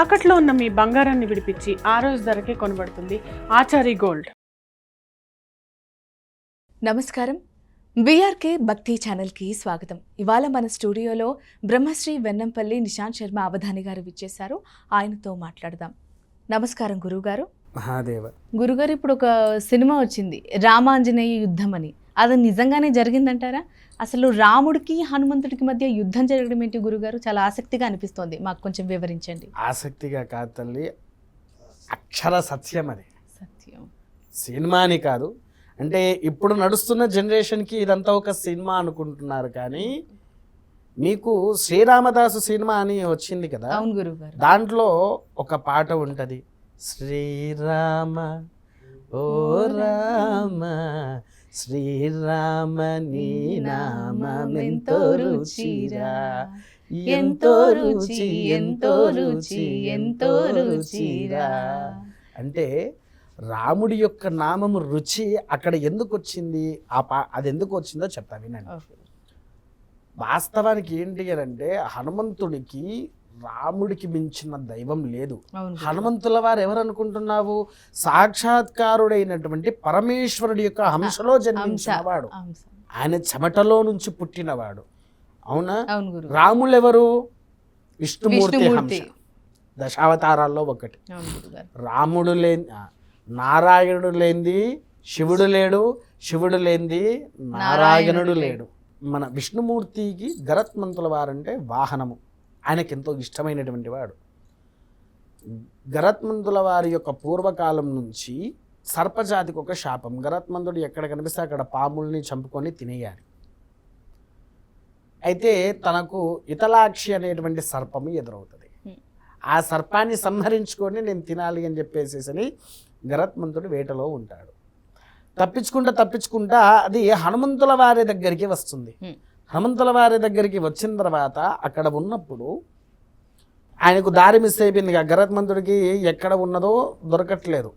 తాకట్లో ఉన్న మీ బంగారాన్ని విడిపించి ఆ రోజు ధరకే కొనబడుతుంది ఆచారి గోల్డ్. నమస్కారం. బీఆర్కే భక్తి ఛానల్కి స్వాగతం. ఇవాళ మన స్టూడియోలో బ్రహ్మశ్రీ వెన్నంపల్లి నిశాంత్ శర్మ అవధాని గారు విచ్చేశారు. ఆయనతో మాట్లాడదాం. నమస్కారం గురుగారు మహాదేవ. గురుగారు ఇప్పుడు ఒక సినిమా వచ్చింది. రామాంజనేయ యుద్ధం అని అది నిజంగానే జరిగిందంటారా? అసలు రాముడికి హనుమంతుడికి మధ్య యుద్ధం జరగడం ఏంటి గురుగారు? చాలా ఆసక్తిగా అనిపిస్తోంది. మాకు కొంచెం వివరించండి. ఆసక్తిగా కాదు తల్లి అక్షర సత్యం అది. సత్యం. సినిమా అని కాదు. అంటే ఇప్పుడు నడుస్తున్న జనరేషన్కి ఇదంతా ఒక సినిమా అనుకుంటున్నారు కానీ మీకు శ్రీరామదాసు సినిమా అని వచ్చింది కదా? అవును గురుగారు. దాంట్లో ఒక పాట ఉంటది. శ్రీరామ ఓ రామ శ్రీరామ నీ నామెంతో రుచిరా. ఎంతో రుచి ఎంతో రుచి ఎంతో రుచిరా. అంటే రాముడి యొక్క నామము రుచి అక్కడ ఎందుకు వచ్చింది ఆ పా అది ఎందుకు వచ్చిందో చెప్తా వినండి. వాస్తవానికి ఏంటి అని అంటే హనుమంతుడికి రాముడికి మించిన దైవం లేదు. హనుమంతుల వారు ఎవరు అనుకుంటున్నావు? సాక్షాత్కారుడైనటువంటి పరమేశ్వరుడి యొక్క హంసలో జన్మించినవాడు. ఆయన చెమటలో నుంచి పుట్టినవాడు. అవునా? అవును గురు రాములు ఎవరు విష్ణుమూర్తి. హంస. దశావతారాల్లో ఒకటి. రాముడు లేని నారాయణుడు లేనిది శివుడు లేడు శివుడు లేనిది నారాయణుడు లేడు. మన విష్ణుమూర్తికి గరత్మంతుల వారంటే వాహనము. ఆయనకి ఎంతో ఇష్టమైనటువంటి వాడు. గరత్మంతుల వారి యొక్క పూర్వకాలం నుంచి సర్పజాతికి ఒక శాపం. గరత్మంతుడు ఎక్కడ కనిపిస్తే అక్కడ పాముల్ని చంపుకొని తినేయాలి. అయితే తనకు ఇతలాక్షి అనేటువంటి సర్పము ఎదురవుతుంది. ఆ సర్పాన్ని సంహరించుకొని నేను తినాలి అని చెప్పేసేసని గరత్మంతుడు వేటలో ఉంటాడు. తప్పించుకుంటా తప్పించుకుంటా అది హనుమంతుల వారి దగ్గరికి వస్తుంది. హనుమంతుల వారి దగ్గరికి వచ్చిన తర్వాత అక్కడ ఉన్నప్పుడు ఆయనకు దారి మిస్ అయిపోయింది. గరత్మంతుడికి ఎక్కడ ఉన్నదో దొరకట్లేదు.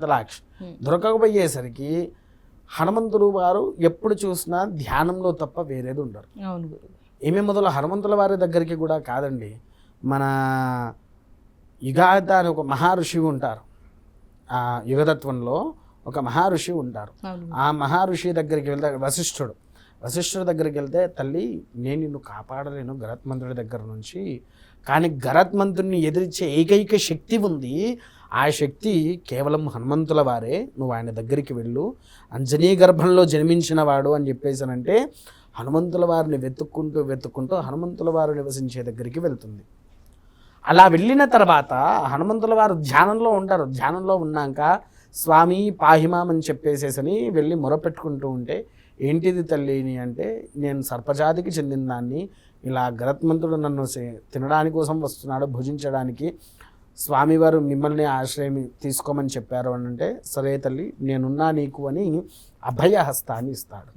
Hmm. దొరకకపోయేసరికి హనుమంతుడు వారు ఎప్పుడు చూసినా ధ్యానంలో తప్ప వేరేది ఉండరు. ఏమే మొదలు హనుమంతుల వారి దగ్గరికి కూడా కాదండి. మన యుగాత అని ఒక మహర్షి ఉంటారు. ఆ యుగతత్వంలో ఒక మహర్షి ఉంటారు. ఆ మహర్షి దగ్గరికి వెళ్తే వశిష్ఠుడు. వశిష్ఠుడి దగ్గరికి వెళ్తే తల్లి నేను నిన్ను కాపాడలేను గరత్మంతుడి దగ్గర నుంచి. కానీ గరత్మంతుడిని ఎదిరించే ఏకైక శక్తి ఉంది. ఆ శక్తి కేవలం హనుమంతుల వారే. నువ్వు ఆయన దగ్గరికి వెళ్ళు. అంజనీ గర్భంలో జన్మించిన వాడు అని చెప్పేసానంటే హనుమంతుల వారిని వెతుక్కుంటూ వెతుక్కుంటూ హనుమంతుల వారు నివసించే దగ్గరికి వెళ్తుంది. అలా వెళ్ళిన తర్వాత హనుమంతుల వారు ధ్యానంలో ఉంటారు. ధ్యానంలో ఉన్నాక స్వామి పాహిమామని చెప్పేసేసని వెళ్ళి మొరపెట్టుకుంటూ ఉంటే ఏంటిది తల్లిని అంటే నేను సర్పజాతికి చెందిన దాన్ని ఇలా గరత్మంతుడు నన్ను తినడానికి కోసం వస్తున్నాడు భుజించడానికి. స్వామివారు మిమ్మల్ని ఆశ్రయం తీసుకోమని చెప్పారు అని అంటే సరే తల్లి నేనున్నా నీకు అని అభయహస్తాన్ని ఇస్తాడు.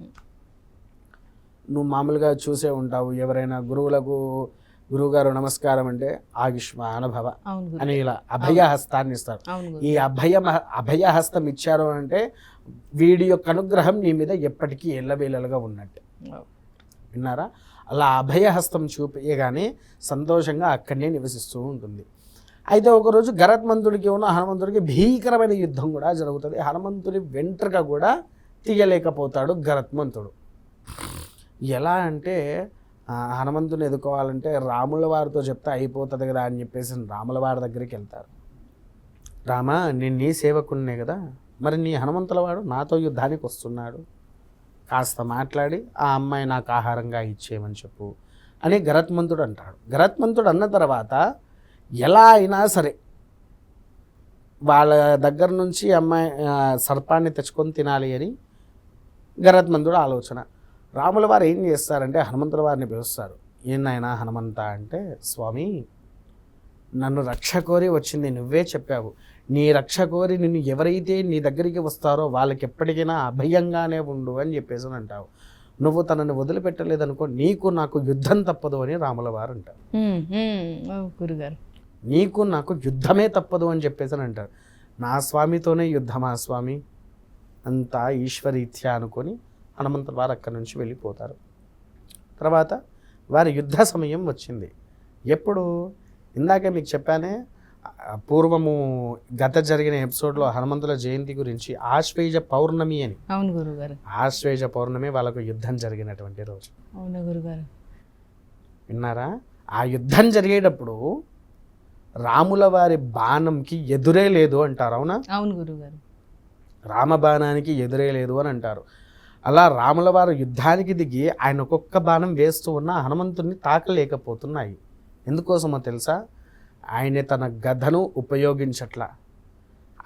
నువ్వు మామూలుగా చూసే ఉంటావు ఎవరైనా గురువులకు గురువుగారు నమస్కారం అంటే ఆయుష్మ అనుభవ అవును గురు అని ఇలా అభయహస్తాన్ని ఇస్తాడు అవును గురు ఈ అభయ అభయహస్తం ఇచ్చారు అంటే వీడి యొక్క అనుగ్రహం నీ మీద ఎప్పటికీ ఎల్లవేళలుగా ఉన్నట్టు. విన్నారా? అలా అభయహస్తం చూపించగానే సంతోషంగా అక్కడనే నివసిస్తూ ఉంటుంది. అయితే ఒకరోజు గరత్మంతుడికి ఉన్న హనుమంతుడికి భీకరమైన యుద్ధం కూడా జరుగుతుంది. హనుమంతుడి వెంట్రుక కూడా తీయలేకపోతాడు గరత్మంతుడు. ఎలా అంటే హనుమంతుని ఎదుర్కోవాలంటే రాముల వారితో చెప్తే అయిపోతుంది కదా అని చెప్పేసి రాముల వారి దగ్గరికి వెళ్తారు. రామ నేను నీ సేవకున్నే కదా. మరి నీ హనుమంతుల వాడు నాతో యుద్ధానికి వస్తున్నాడు. కాస్త మాట్లాడి ఆ అమ్మాయి నాకు ఆహారంగా ఇచ్చేయమని చెప్పు అని గరత్మంతుడు అంటాడు. గరత్మంతుడు అన్న తర్వాత ఎలా అయినా సరే వాళ్ళ దగ్గర నుంచి అమ్మాయి సర్పాన్ని తెచ్చుకొని తినాలి అని గరత్మంతుడు ఆలోచన. రాముల వారు ఏం చేస్తారంటే హనుమంతుల వారిని పిలుస్తారు. ఏనాయనా హనుమంత అంటే స్వామి నన్ను రక్ష కోరి వచ్చింది నువ్వే చెప్పావు. నీ రక్ష కోరి నిన్ను ఎవరైతే నీ దగ్గరికి వస్తారో వాళ్ళకి ఎప్పటికైనా అభయంగానే ఉండు అని చెప్పేసి అని అంటావు. నువ్వు తనని వదిలిపెట్టలేదనుకో నీకు నాకు యుద్ధం తప్పదు అని రాముల వారు అంటారు. గురుగారు. నీకు నాకు యుద్ధమే తప్పదు అని చెప్పేసి అని అంటారు. నా స్వామితోనే యుద్ధమా స్వామి? అంతా ఈశ్వరీత్య అనుకొని హనుమంతుల వారు అక్కడి నుంచి వెళ్ళిపోతారు. తర్వాత వారి యుద్ధ సమయం వచ్చింది. ఎప్పుడు? ఇందాకే మీకు చెప్పానే పూర్వము గత జరిగిన ఎపిసోడ్లో హనుమంతుల జయంతి గురించి ఆశ్వేజ పౌర్ణమి అని. అవును గురుగారు. ఆశ్వేజ పౌర్ణమి వాళ్ళకు యుద్ధం జరిగినటువంటి రోజు. అవును గురుగారు. విన్నారా? ఆ యుద్ధం జరిగేటప్పుడు రాముల వారి బాణంకి ఎదురే లేదు అంటారు అవునా? అవును గురుగారు. రామబాణానికి ఎదురే లేదు అని అంటారు. అలా రాముల వారు యుద్ధానికి దిగి ఆయన ఒక్కొక్క బాణం వేస్తూ ఉన్న హనుమంతుడిని తాకలేకపోతున్నాయి. ఎందుకోసమో తెలుసా? ఆయన తన గదను ఉపయోగించట్లా.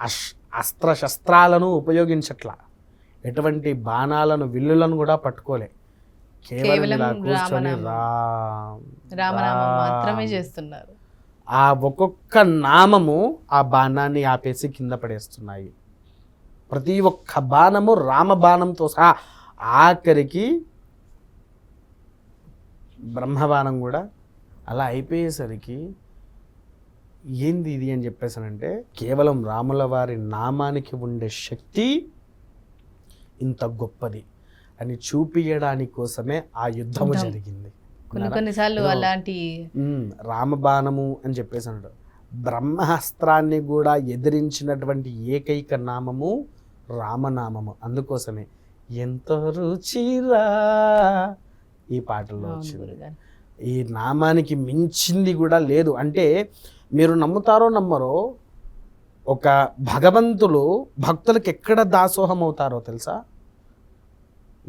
అష్ అస్త్రశస్త్రాలను ఉపయోగించట్లా. ఎటువంటి బాణాలను విల్లులను కూడా పట్టుకోలే. కేవలం కూర్చొని. మాత్రమే చేస్తున్నారు. ఆ ఒక్కొక్క నామము ఆ బాణాన్ని ఆపేసి కింద పడేస్తున్నాయి. ప్రతి ఒక్క బాణము రామ బాణంతో సహా ఆఖరికి బ్రహ్మబాణం కూడా అలా అయిపోయేసరికి ఏంది ఇది అని చెప్పేసానంటే కేవలం రాముల వారి నామానికి ఉండే శక్తి ఇంత గొప్పది అని చూపించడానికి కోసమే ఆ యుద్ధము యుద్ధం. జరిగింది కొన్ని? కొన్నిసార్లు అలాంటి రామబాణము అని చెప్పేసి అన్నాడు బ్రహ్మాస్త్రాన్ని కూడా ఎదిరించినటువంటి ఏకైక నామము రామనామము. అందుకోసమే ఎంతో రుచిరా ఈ పాటల్లో వచ్చింది. ఈ నామానికి మించింది కూడా లేదు. అంటే మీరు నమ్ముతారో నమ్మరో ఒక భగవంతులు భక్తులకు ఎక్కడ దాసోహం అవుతారో తెలుసా?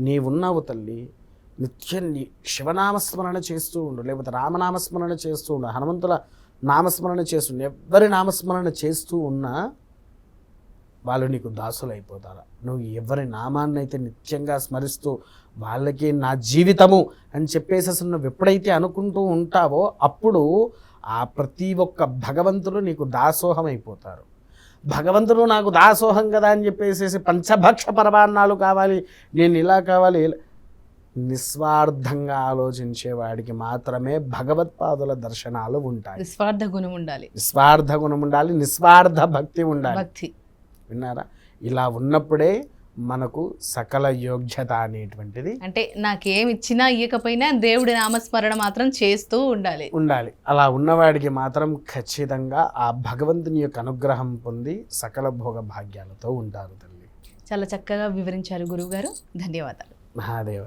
నీవున్నావు తల్లి నిత్యం నీ శివనామస్మరణ చేస్తూ ఉండు. లేకపోతే రామనామస్మరణ చేస్తూ ఉండు. హనుమంతుల నామస్మరణ చేస్తూ ఉండు. ఎవరి నామస్మరణ చేస్తూ ఉన్నా వాళ్ళు నీకు దాసులు అయిపోతారు. నువ్వు ఎవరి నామాన్ని అయితే నిత్యంగా స్మరిస్తూ వాళ్ళకి నా జీవితము అని చెప్పేసి అసలు నువ్వు ఎప్పుడైతే అనుకుంటూ ఉంటావో అప్పుడు ఆ ప్రతి ఒక్క భగవంతుడు నీకు దాసోహం అయిపోతారు. భగవంతుడు నాకు దాసోహం కదా అని చెప్పేసి పంచభక్ష పరమాన్నాలు కావాలి నేను ఇలా కావాలి నిస్వార్థంగా ఆలోచించే వాడికి మాత్రమే భగవత్పాదుల దర్శనాలు ఉంటాయి. నిస్వార్థ గుణం ఉండాలి. నిస్వార్థ గుణం ఉండాలి నిస్వార్థ భక్తి ఉండాలి. భక్తి. విన్నారా? ఇలా ఉన్నప్పుడే మనకు సకల యోగ్యత అనేటువంటిది అంటే నాకేం ఇచ్చినా ఇయ్యకపోయినా దేవుడి నామస్మరణ మాత్రం చేస్తూ ఉండాలి. ఉండాలి. అలా ఉన్నవాడికి మాత్రం ఖచ్చితంగా ఆ భగవంతుని యొక్క అనుగ్రహం పొంది సకల భోగ భాగ్యాలతో ఉంటారు తల్లి. చాలా చక్కగా వివరించారు గురువుగారు. ధన్యవాదాలు. మహాదేవ.